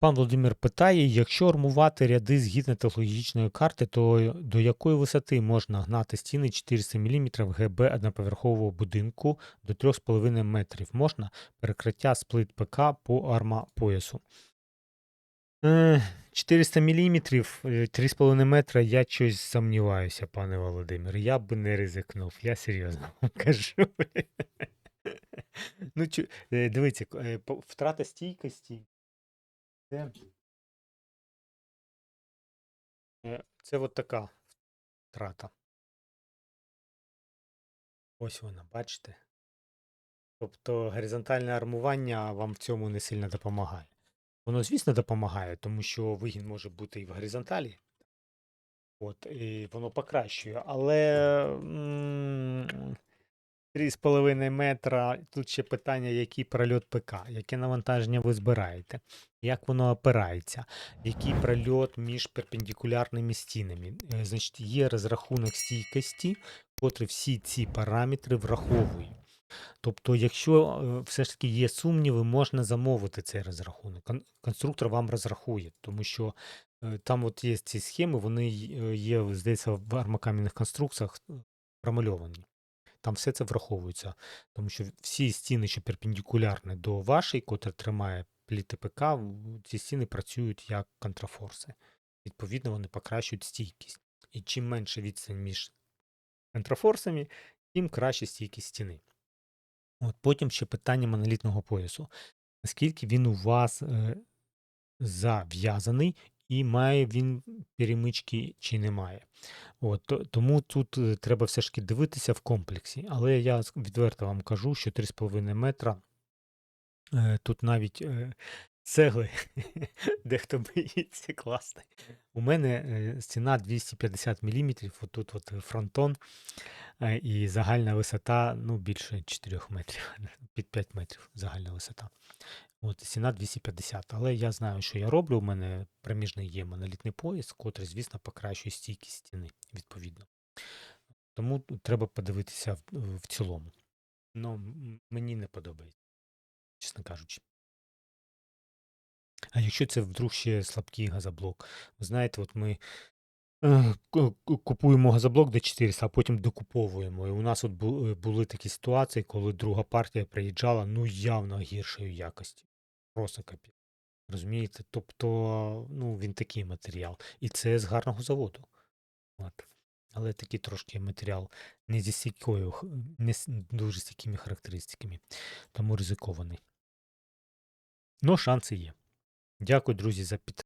Пан Володимир питає, якщо армувати ряди згідно технологічної карти, то до якої висоти можна гнати стіни 400 мм ГБ одноповерхового будинку до 3,5 метрів? Можна перекриття сплит ПК по армапоясу? Е, 400 мм, 3,5 метра, я щось сумніваюся, пане Володимир. Я б не ризикнув, я серйозно вам кажу. Ну, е, дивіться, е, втрата стійкості. Це, е, це от така втрата. Ось вона, бачите? Тобто горизонтальне армування вам в цьому не сильно допомагає. Воно, звісно, допомагає, тому що вигін може бути і в горизонталі. От, і воно покращує. Але 3,5 метра. Тут ще питання, який прольот ПК, яке навантаження ви збираєте, як воно опирається, який прольот між перпендикулярними стінами. Е, Значить, є розрахунок стійкості, котрий всі ці параметри враховує. Тобто, якщо е, все ж таки є сумніви, можна замовити цей розрахунок. Конструктор вам розрахує, тому що е, там от є ці схеми, вони є, здається, в армокам'яних конструкціях промальовані. Там все це враховується, тому що всі стіни, що перпендикулярні до вашої, котра тримає пліти ПК, ці стіни працюють як контрафорси. Відповідно, вони покращують стійкість. І чим менше відстань між контрафорсами, тим краще стійкість стіни. От потім ще питання монолітного поясу. Наскільки він у вас е, зав'язаний і має він перемички чи не має. От, тому тут е, треба все ж таки дивитися в комплексі. Але я відверто вам кажу, що 3,5 метра е, тут навіть е, цегли, дехто боїться класний. У мене е, стіна 250 мм, отут от е, фронтон, е, і загальна висота ну, більше 4 метрів, під 5 метрів загальна висота. От, стіна 250. Але я знаю, що я роблю. У мене проміжний є монолітний пояс, котрий, звісно, покращує стійкість стіни, відповідно. Тому треба подивитися в, в цілому. Ну, мені не подобається, чесно кажучи. А якщо це вдруг ще слабкий газоблок, ви знаєте, от ми е, ку- купуємо газоблок до 400, а потім докуповуємо. І у нас от були такі ситуації, коли друга партія приїжджала ну явно гіршої якості. Просто капець. Розумієте? Тобто, ну, він такий матеріал. І це з гарного заводу. От. Але такий трошки матеріал не зі стійкою, не з дуже стійкими характеристиками, тому ризикований. Ну, шанси є. Дякую, друзі, за підтримку.